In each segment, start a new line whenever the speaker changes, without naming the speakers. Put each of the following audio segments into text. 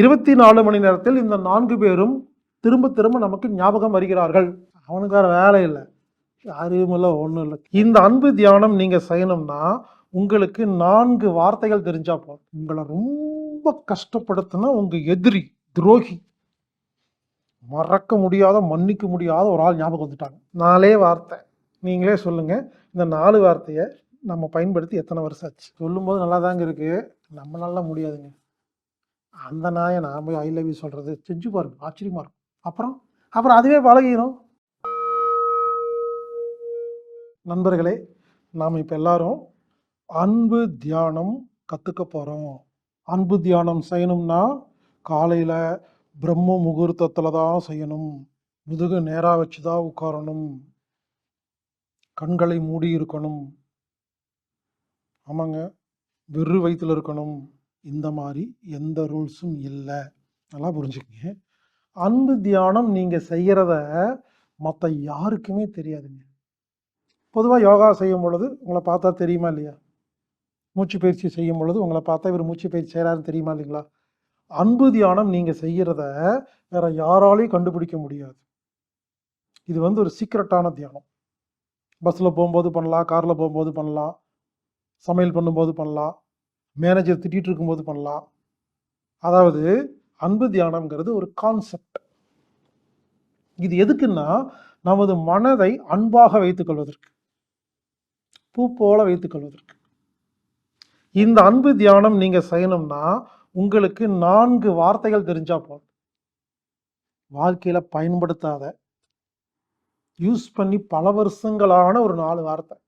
இருபத்தி நாலு மணி நேரத்தில் இந்த நான்கு பேரும் திரும்ப திரும்ப நமக்கு ஞாபகம் வருகிறார்கள். அவனுக்கு வேற வேலை இல்லை. யாரும் இல்லை ஒன்றும் இல்லை. இந்த அன்பு தியானம் நீங்கள் செய்யணும்னா உங்களுக்கு நான்கு வார்த்தைகள் தெரிஞ்சா போதும். உங்களை ரொம்ப கஷ்டப்படுத்தினா உங்கள் எதிரி துரோகி. மறக்க முடியாத மன்னிக்க முடியாத ஒரு ஆள் ஞாபகம் வந்துட்டாங்க. நாலே வார்த்தை. நீங்களே சொல்லுங்கள் இந்த நாலு வார்த்தையை நம்ம பயன்படுத்தி எத்தனை வருஷம் ஆச்சு? சொல்லும்போது நல்லா தாங்க இருக்குது நம்மளால முடியாதுங்க. அந்த நாயை நான் போய் ஐ லவ் யூ சொல்கிறது செஞ்சு பாருங்க ஆச்சரியமா இருக்கும். அப்புறம் அப்புறம் அதுவே பழகிடும் நண்பர்களே நாம் இப்போ எல்லாரும் அன்பு தியானம் கற்றுக்க போகிறோம் அன்பு தியானம் செய்யணும்னா காலையில் பிரம்ம முகூர்த்தத்தில் தான் செய்யணும். முதுகு நேராக வச்சு தான் உட்காரணும். கண்களை மூடி இருக்கணும். ஆமாங்க வெறு வயிற்றுல இருக்கணும். இந்த மாதிரி எந்த ரூல்ஸும் இல்லை. நல்லா புரிஞ்சுக்கங்க. அன்பு தியானம் நீங்கள் செய்கிறத மற்ற யாருக்குமே தெரியாதுங்க. பொதுவாக யோகா செய்யும் பொழுது உங்களை பார்த்தா தெரியுமா இல்லையா? மூச்சு பயிற்சி செய்யும் பொழுது உங்களை பார்த்தா இவர் மூச்சு பயிற்சி செய்கிறாருன்னு தெரியுமா இல்லைங்களா? அன்பு தியானம் நீங்கள் செய்கிறத வேற யாராலையும் கண்டுபிடிக்க முடியாது. இது வந்து ஒரு சீக்ரெட்டான தியானம். பஸ்ஸில் போகும்போது பண்ணலாம் காரில் போகும்போது பண்ணலாம் சமையல் பண்ணும்போது பண்ணலாம் மேனேஜர் திட்டிகிட்டு இருக்கும்போது பண்ணலாம். அதாவது அன்பு தியானம்ங்கிறது ஒரு கான்செப்ட் இது எதுக்குன்னா நமது மனதை அன்பாக வைத்துக் கொள்வதற்கு. பூ போல வைத்துக் கொள்வதற்கு. இந்த அன்பு தியானம் நீங்க செய்யணும்னா உங்களுக்கு நான்கு வார்த்தைகள் தெரிஞ்சா போதும். வாழ்க்கையில பயன்படுத்தாத யூஸ் பண்ணி பல வருஷங்களான ஒரு நாலு வார்த்தை.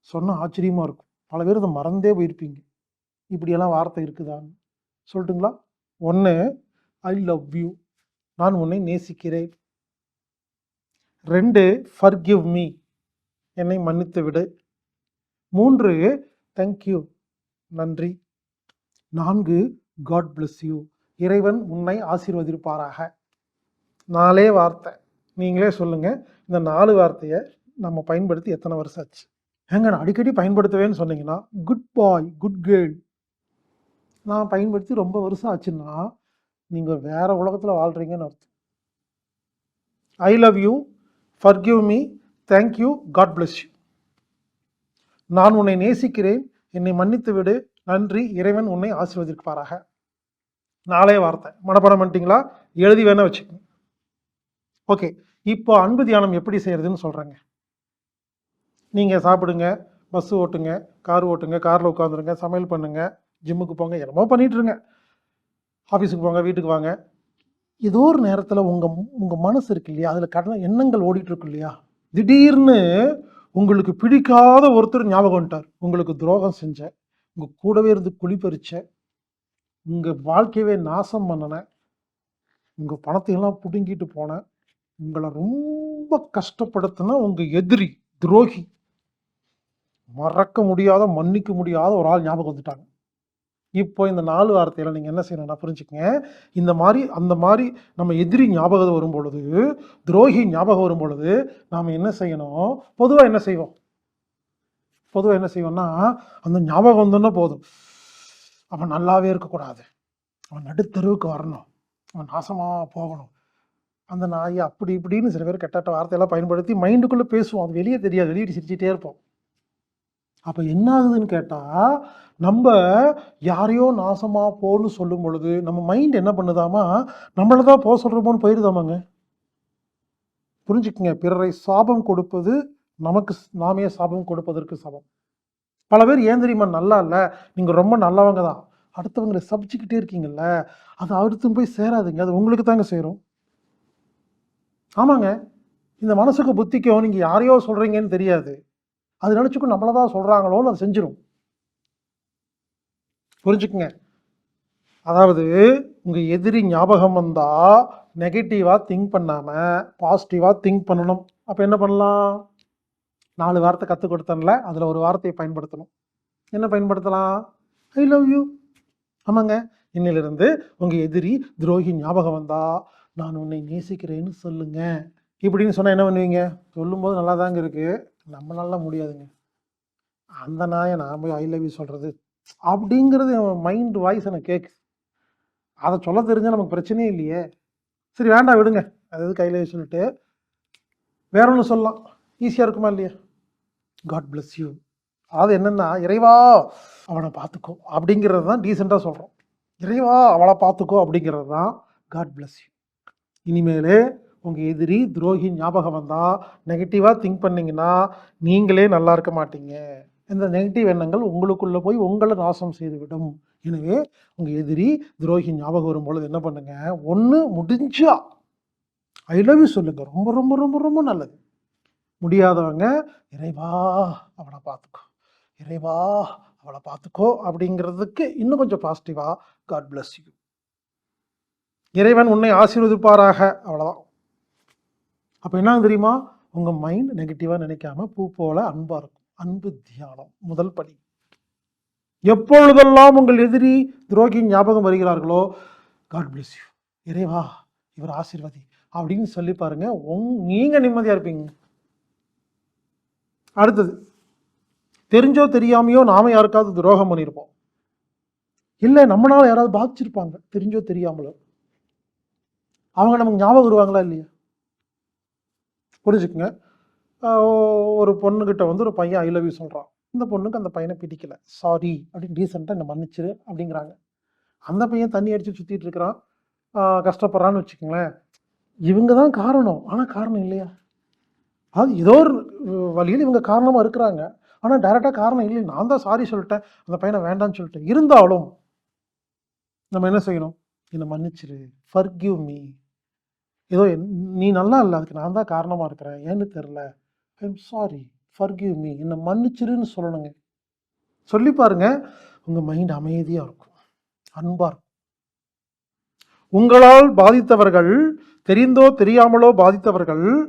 சொன்னா ஆச்சரியமா இருக்கும். பல பேர் இதை மறந்தே போயிருப்பீங்க. இப்படியெல்லாம் வார்த்தை இருக்குதான்னு. சொல்லட்டுங்களா? ஒன்று ஐ லவ் யூ நான் உன்னை நேசிக்கிறேன். ரெண்டு ஃபர்கிவ் மீ என்னை மன்னித்து விடு. மூன்று தேங்க்யூ நன்றி. நான்கு காட் பிளஸ் யூ இறைவன் உன்னை ஆசீர்வதிப்பாராக. நாலே வார்த்தை. நீங்களே சொல்லுங்கள் இந்த நாலு வார்த்தையை நம்ம பயன்படுத்தி எத்தனை வருஷம் ஆச்சு? ஏங்க நான் அடிக்கடி பயன்படுத்துவேன்னு சொன்னீங்கன்னா குட் பாய் குட் கேர்ள் நான் பயன்படுத்தி ரொம்ப வருஷம் ஆச்சுன்னா நீங்கள் வேறு உலகத்தில் வாழ்கிறீங்கன்னு அர்த்தம். I love you forgive me thank you god bless you நான் உன்னை நேசிக்கிறேன் என்னை மன்னித்து விடு நன்றி இறைவன் உன்னை ஆசீர்வதிப்பாராக. நாளே வார்த்தை. மனப்பாடம் பண்ணிட்டீங்களா? எழுதி வேணா வச்சுக்கோங்க. ஓகே இப்போ அன்பு தியானம் எப்படி செய்கிறதுன்னு சொல்கிறேங்க நீங்கள் சாப்பிடுங்க பஸ் ஓட்டுங்க கார் ஓட்டுங்க காரில் உட்காந்துருங்க சமையல் பண்ணுங்கள் ஜிம்முக்கு போங்க என்னமோ பண்ணிட்டு இருங்க ஆஃபீஸுக்கு போங்க வீட்டுக்கு வாங்க. ஏதோ ஒரு நேரத்தில் உங்கள் உங்கள் மனசு இருக்கு இல்லையா? அதில் கடன எண்ணங்கள் ஓடிட்டு இருக்கு இல்லையா? திடீர்னு உங்களுக்கு பிடிக்காத ஒருத்தர் ஞாபகம் வந்துட்டார். உங்களுக்கு துரோகம் செஞ்ச உங்கள் கூடவே இருந்து குழி உங்கள் வாழ்க்கையவே நாசம் பண்ணினேன் உங்கள் பணத்தையெல்லாம் பிடுங்கிட்டு போனேன் உங்களை ரொம்ப கஷ்டப்படுத்தினா உங்கள் எதிரி துரோகி. மறக்க முடியாத மன்னிக்க முடியாத ஒரு ஆள் ஞாபகம் வந்துட்டாங்க. இப்போ இந்த நாலு வார்த்தையில நீங்கள் என்ன செய்யணும்னா புரிஞ்சுக்கங்க. இந்த மாதிரி அந்த மாதிரி நம்ம எதிரி ஞாபகம் வரும் பொழுது துரோகி ஞாபகம் வரும் பொழுது நாம் என்ன செய்யணும்? பொதுவாக என்ன செய்வோம்? பொதுவாக என்ன செய்வோம்னா அந்த ஞாபகம் வந்தோன்னா போதும். அவன் நல்லாவே இருக்கக்கூடாது. அவன் நடுத்தெருவுக்கு வரணும். அவன் நாசமாக போகணும். அந்த நாயை அப்படி இப்படின்னு சில பேர் கெட்ட வார்த்தையெல்லாம் பயன்படுத்தி மைண்டுக்குள்ளே பேசுவோம். அது வெளியே தெரியாது. வெளியே சிரிச்சிட்டே இருப்போம். அப்போ என்ன ஆகுதுன்னு கேட்டால் நம்ம யாரையோ நாசமாக போன்னு சொல்லும் பொழுது நம்ம மைண்ட் என்ன பண்ணுதாமா? நம்மளை தான் போக சொல்கிறோமோன்னு போயிடுதாமாங்க புரிஞ்சுக்குங்க. பிறரை சாபம் கொடுப்பது நமக்கு ஸ்- நாமே சாபம் கொடுப்பதற்கு சமம். பல பேர் ஏன் தெரியுமா? நல்லா இல்லை. நீங்கள் ரொம்ப நல்லவங்க தான். அடுத்தவங்களை சபிச்சுக்கிட்டே இருக்கீங்கல்ல அது அடுத்து போய் சேராதுங்க. அது உங்களுக்கு தாங்க சேரும். ஆமாங்க. இந்த மனசுக்கு புத்திக்கும் நீங்கள் யாரையோ சொல்கிறீங்கன்னு தெரியாது. அது நினச்சிக்கும் நம்மளை தான் சொல்கிறாங்களோன்னு அதை செஞ்சிடும் புரிஞ்சுக்குங்க. அதாவது உங்கள் எதிரி ஞாபகம் வந்தால் நெகட்டிவாக திங்க் பண்ணாமல் பாசிட்டிவாக திங்க் பண்ணணும். அப்போ என்ன பண்ணலாம்? நாலு வார்த்தை கற்றுக் கொடுத்தனில் அதில் ஒரு வார்த்தையை பயன்படுத்தணும். என்ன பயன்படுத்தலாம்? ஐ லவ் யூ ஆமாங்க. இன்னிலிருந்து உங்கள் எதிரி துரோகி ஞாபகம் வந்தால் நான் உன்னை நேசிக்கிறேன்னு சொல்லுங்கள் இப்படின்னு சொன்னால் என்ன பண்ணுவீங்க? சொல்லும்போது நல்லா தாங்க இருக்குது நம்மளால முடியாதுங்க. அந்த நாயை நான் போய் ஐ லவ் யூ சொல்கிறது அப்படிங்கிறது மைண்ட் வாய்ஸ் எனக்கு கேட்கு அதை சொல்ல தெரிஞ்சால் நமக்கு பிரச்சனையே இல்லையே. சரி வேண்டாம் விடுங்க. அது எது கையில சொல்லிட்டு வேற ஒன்று சொல்லலாம். ஈஸியாக இருக்குமா இல்லையா? காட் பிளஸ் யூ அது என்னென்னா இறைவா அவனை பார்த்துக்கோ அப்படிங்கிறது தான் டீசெண்டாக சொல்கிறோம் இறைவா அவளை பார்த்துக்கோ அப்படிங்கிறது தான் காட் பிளஸ் யூ இனிமேல் உங்கள் எதிரி துரோகி ஞாபகம் வந்தால் நெகட்டிவாக திங்க் பண்ணீங்கன்னா நீங்களே நல்லா இருக்க மாட்டீங்க. இந்த நெகட்டிவ் எண்ணங்கள் உங்களுக்குள்ளே போய் உங்களை நாசம் செய்துவிடும். எனவே உங்கள் எதிரி துரோகி ஞாபகம் வரும்பொழுது என்ன பண்ணுங்கள் ஒன்று முடிஞ்சா ஐ லவ் யூ சொல்லுங்கள் ரொம்ப ரொம்ப ரொம்ப ரொம்ப நல்லது. முடியாதவங்க இறைவா அவனை பார்த்துக்கோ. இறைவா அவளை பார்த்துக்கோ அப்படிங்கிறதுக்கு இன்னும் கொஞ்சம் பாசிட்டிவாக காட் பிளஸ் யூ இறைவன் உன்னை ஆசீர்வதிப்பாராக. அவ்வளோதான் அப்போ என்ன தெரியுமா? உங்கள் மைண்ட் நெகட்டிவாக நினைக்காம பூ போல அன்பாக இருக்கும். அன்பு தியானம் முதல் படி. எப்பொழுதெல்லாம் உங்கள் எதிரி துரோகி ஞாபகம் வருகிறார்களோ காட் பிளஸ் யூ இறைவா இவர் ஆசீர்வாதி. அப்படின்னு சொல்லி பாருங்க. உங் நீங்கள் நிம்மதியாக இருப்பீங்க. அடுத்தது தெரிஞ்சோ தெரியாமையோ நாம யாருக்காவது துரோகம் பண்ணியிருப்போம் இல்லை நம்மளால் யாராவது பாதிச்சிருப்பாங்க. தெரிஞ்சோ தெரியாமலோ. அவங்க நமக்கு ஞாபகம் வருவாங்களா இல்லையா? புரிஞ்சுக்குங்க. ஒரு பொண்ணுக்கிட்ட வந்து ஒரு பையன் ஐ லவ் யூ சொல்கிறான் இந்த பொண்ணுக்கு அந்த பையனை பிடிக்கல. சாரி அப்படின்னு டீசெண்டாக என்னை மன்னிச்சிரு அப்படிங்கிறாங்க. அந்த பையன் தண்ணி அடித்து சுற்றிட்டு இருக்கிறான். கஷ்டப்படுறான்னு வச்சுக்கோங்களேன். இவங்க தான் காரணம். ஆனால் காரணம் இல்லையா? அது ஏதோ ஒரு வழியில் இவங்க காரணமாக இருக்கிறாங்க. ஆனால் டைரெக்டாக காரணம் இல்லை நான் தான் சாரி சொல்லிட்டேன். அந்த பையனை வேண்டாம்னு சொல்லிட்டேன். இருந்தாலும் நம்ம என்ன செய்யணும்? என்னை மன்னிச்சிரு. ஃபர்கிவ் மீ ஏதோ என்- நீ நல்லா இல்லை அதுக்கு நான் தான் காரணமாக இருக்கிறேன். ஏன்னு தெரில. ஐம் சாரி ஃபர்கிவ் மீ என்னை மன்னிச்சிருன்னு சொல்லணுங்க. சொல்லி பாருங்க. உங்கள் மைண்ட் அமைதியாக இருக்கும். அன்பாக இருக்கும். உங்களால் பாதித்தவர்கள் தெரிந்தோ தெரியாமலோ பாதித்தவர்கள்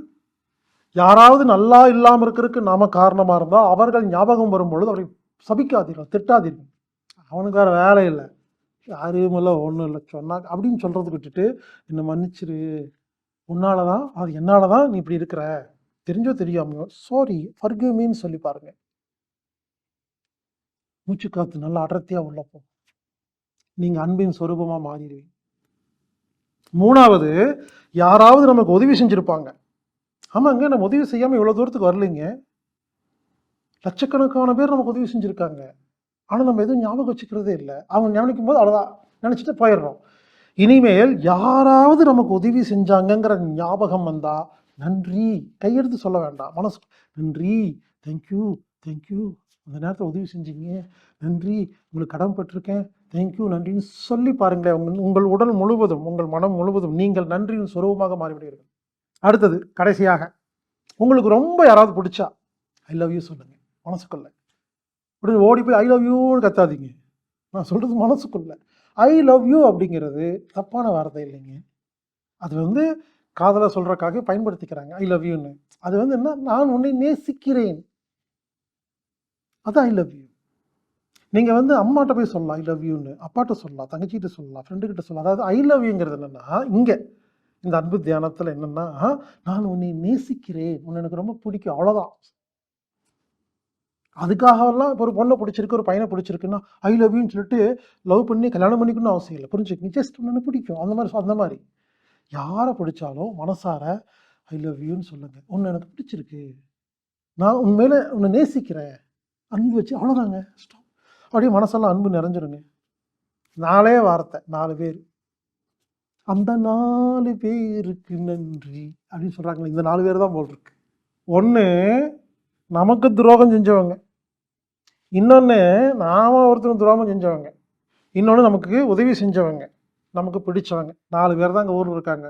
யாராவது நல்லா இல்லாமல் இருக்கிறதுக்கு நாம காரணமாக இருந்தால் அவர்கள் ஞாபகம் வரும்பொழுது அவரை சபிக்காதீர்கள் திட்டாதீர்கள். அவனுக்கு வேறு வேலை இல்லை. யாரும் இல்லை ஒன்றும் இல்லை சொன்னா அப்படின்னு சொல்கிறது விட்டுட்டு என்னை மன்னிச்சிரு. உன்னால தான் அது என்னால தான் நீ இப்படி இருக்கிற? தெரிஞ்சோ தெரியாமையோ சாரி ஃபர்கிவ் சொல்லி பாருங்க. மூச்சு காத்து நல்லா அடர்த்தியாக உள்ள போ. நீங்கள் அன்பின் சொரூபமாக மாறிடுவீங்க. மூணாவது யாராவது நமக்கு உதவி செஞ்சுருப்பாங்க. ஆமாங்க நம்ம உதவி செய்யாமல் இவ்வளோ தூரத்துக்கு வரலைங்க. லட்சக்கணக்கான பேர் நமக்கு உதவி செஞ்சுருக்காங்க. ஆனால் நம்ம எதுவும் ஞாபகம் வச்சுக்கிறதே இல்லை. அவங்க நினைக்கும் போது அவ்வளோதான் நினச்சிட்டு போயிடுறோம். இனிமேல் யாராவது நமக்கு உதவி செஞ்சாங்கங்கிற ஞாபகம் வந்தா நன்றி. கையெடுத்து சொல்ல வேண்டாம். மனசு. நன்றி. தேங்க்யூ தேங்க்யூ அந்த நேரத்தில் உதவி செஞ்சீங்க. நன்றி. உங்களுக்கு கடமைப்பட்டிருக்கேன் தேங்க்யூ நன்றின்னு சொல்லி பாருங்களேன். உங்கள் உங்கள் உடல் முழுவதும் உங்கள் மனம் முழுவதும் நீங்கள் நன்றியின் சுரூபமாக மாறிவிடுவீர்கள். அடுத்தது கடைசியாக உங்களுக்கு ரொம்ப யாராவது பிடிச்சா ஐ லவ் யூ சொல்லுங்க. மனசுக்குள்ள. உடனே ஓடி போய் ஐ லவ் யூன்னு கத்தாதீங்க. நான் சொல்றது மனசுக்குள்ள. ஐ லவ் யூ அப்படிங்கிறது தப்பான வார்த்தை இல்லைங்க. அது வந்து காதலை சொல்கிறக்காக பயன்படுத்திக்கிறாங்க. ஐ லவ் யூன்னு அது வந்து என்ன? நான் உன்னை நேசிக்கிறேன். அது ஐ லவ் யூ நீங்கள் வந்து அம்மாட்ட போய் சொல்லலாம். ஐ லவ் யூன்னு அப்பாட்ட சொல்லலாம். தங்கச்சிகிட்ட சொல்லலாம். ஃப்ரெண்டுக்கிட்ட சொல்லலாம். அதாவது ஐ லவ் யூங்கிறது என்னென்னா இங்கே இந்த அன்பு தியானத்தில் என்னென்னா நான் உன்னை நேசிக்கிறேன். உன்னை எனக்கு ரொம்ப பிடிக்கும். அவ்வளோதான் அதுக்காகலாம் இப்போ ஒரு பொண்ணை பிடிச்சிருக்கு ஒரு பையனை பிடிச்சிருக்குன்னா ஐ லவ்யூன்னு சொல்லிட்டு லவ் பண்ணி கல்யாணம் பண்ணிக்கணும்னு அவசியம் இல்லை. புரிஞ்சுக்கணும் ஜஸ்ட் ஒன்று பிடிக்கும். அந்த மாதிரி அந்த மாதிரி. யாரை பிடிச்சாலும் மனசார ஐ லவ் யூன்னு சொல்லுங்கள் ஒன்று எனக்கு பிடிச்சிருக்கு. நான் உண்மையில உன்னை நேசிக்கிறேன். அன்பு வச்சு அவ்வளோதாங்க ஸ்டாப் அப்படியே மனசெல்லாம் அன்பு நிறைஞ்சிருங்க. நாலே வார்த்தை நாலு பேர். அந்த நாலு பேருக்கு நன்றி அப்படின்னு சொல்கிறாங்களே இந்த நாலு பேர் தான் போல் இருக்கு. ஒன்று நமக்கு துரோகம் செஞ்சவங்க. இன்னொன்று நாம் ஒருத்தருக்கு துரோகம் செஞ்சவங்க. இன்னொன்று நமக்கு உதவி செஞ்சவங்க. நமக்கு பிடிச்சவங்க. நாலு பேர் தான் இங்கே ஊரில் இருக்காங்க.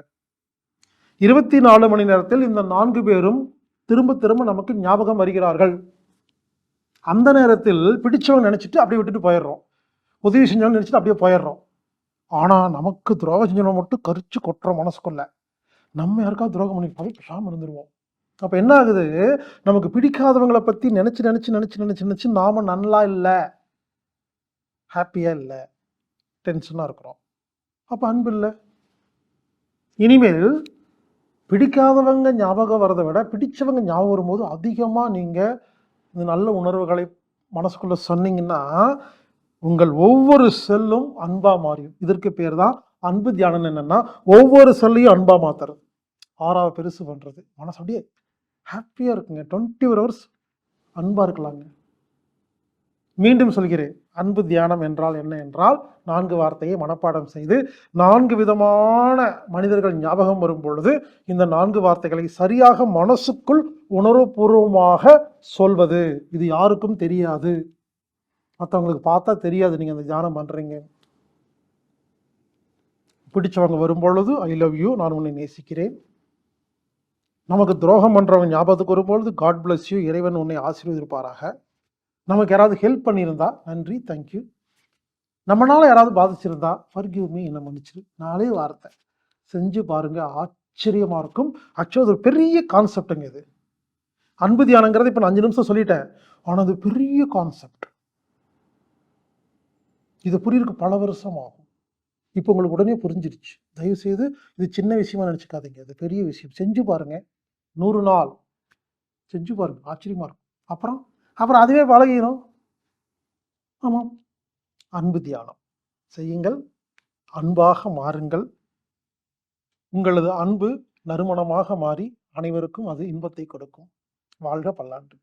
இருபத்தி நாலு மணி நேரத்தில் இந்த நான்கு பேரும் திரும்ப திரும்ப நமக்கு ஞாபகம் வருகிறார்கள். அந்த நேரத்தில் பிடிச்சவங்க நினச்சிட்டு அப்படியே விட்டுட்டு போயிடுறோம். உதவி செஞ்சவங்க நினச்சிட்டு அப்படியே போயிடுறோம். ஆனால் நமக்கு துரோகம் செஞ்சவங்க மட்டும் கரிச்சு கொட்டுறோம் மனசுக்குள்ள நம்ம யாருக்காவது துரோகம் பண்ணிருப்பாங்க பேசாமல் இருந்துருவோம். அப்போ என்ன ஆகுது? நமக்கு பிடிக்காதவங்களை பற்றி நினச்சி நினச்சி நினச்சி நினச்சி நினச்சி நாம நல்லா இல்லை. ஹாப்பியாக இல்லை. டென்ஷனாக இருக்கிறோம். அப்போ அன்பு இல்லை. இனிமேல் பிடிக்காதவங்க ஞாபகம் வரதை விட பிடிச்சவங்க ஞாபகம் வரும்போது அதிகமாக நீங்கள் இந்த நல்ல உணர்வுகளை மனசுக்குள்ளே சொன்னீங்கன்னா உங்கள் ஒவ்வொரு செல்லும் அன்பாக மாறியும் இதற்கு பேர் தான் அன்பு தியானம் என்னென்னா ஒவ்வொரு செல்லையும் அன்பாக மாற்றுறது ஆறாவது பெருசு பண்ணுறது மனசு அப்படியே ஹாப்பியாக இருக்குங்க. டுவெண்ட்டி ஃபோர் ஹவர்ஸ் அன்பாக இருக்கலாங்க. மீண்டும் சொல்கிறேன். அன்பு தியானம் என்றால் என்ன என்றால் நான்கு வார்த்தையை மனப்பாடம் செய்து நான்கு விதமான மனிதர்கள் ஞாபகம் வரும் பொழுது இந்த நான்கு வார்த்தைகளை சரியாக மனசுக்குள் உணர்வுபூர்வமாக சொல்வது. இது யாருக்கும் தெரியாது. மற்றவங்களுக்கு பார்த்தா தெரியாது நீங்கள் அந்த தியானம் பண்ணுறீங்க பிடிச்சவங்க வரும்பொழுது ஐ லவ் யூ நான் உன்னை நேசிக்கிறேன். நமக்கு துரோகம் பண்ணுறவங்க ஞாபகத்துக்கு வரும்பொழுது காட் பிளஸ் யூ இறைவன் உன்னை ஆசீர்வதிப்பாராக. நமக்கு யாராவது ஹெல்ப் பண்ணியிருந்தா நன்றி தேங்க்யூ நம்மளால் யாராவது பாதிச்சிருந்தா ஃபர்கியூ மீ என்னை மன்னிச்சிரு. நாளே வார்த்தை. செஞ்சு பாருங்கள் ஆச்சரியமாக இருக்கும். ஆக்சுவலாக அது ஒரு பெரிய கான்செப்டுங்க இது. அன்பு தியானங்கிறது இப்போ நான் அஞ்சு நிமிஷம் சொல்லிட்டேன். ஆனால் அது பெரிய கான்செப்ட் இது புரியிருக்கு பல வருஷம் ஆகும். இப்போ உங்களுக்கு உடனே புரிஞ்சிருச்சு. தயவு செய்து இது சின்ன விஷயமா நினச்சிக்காதீங்க. இது பெரிய விஷயம். செஞ்சு பாருங்கள் நூறு நாள். செஞ்சு பாருங்க ஆச்சரியமா இருக்கும். அப்புறம் அப்புறம் அதுவே பழகிடும் ஆமாம். அன்பு தியானம். செய்யுங்கள் அன்பாக மாறுங்கள். உங்களது அன்பு நறுமணமாக மாறி அனைவருக்கும் அது இன்பத்தை கொடுக்கும். வாழ்க பல்லாண்டு.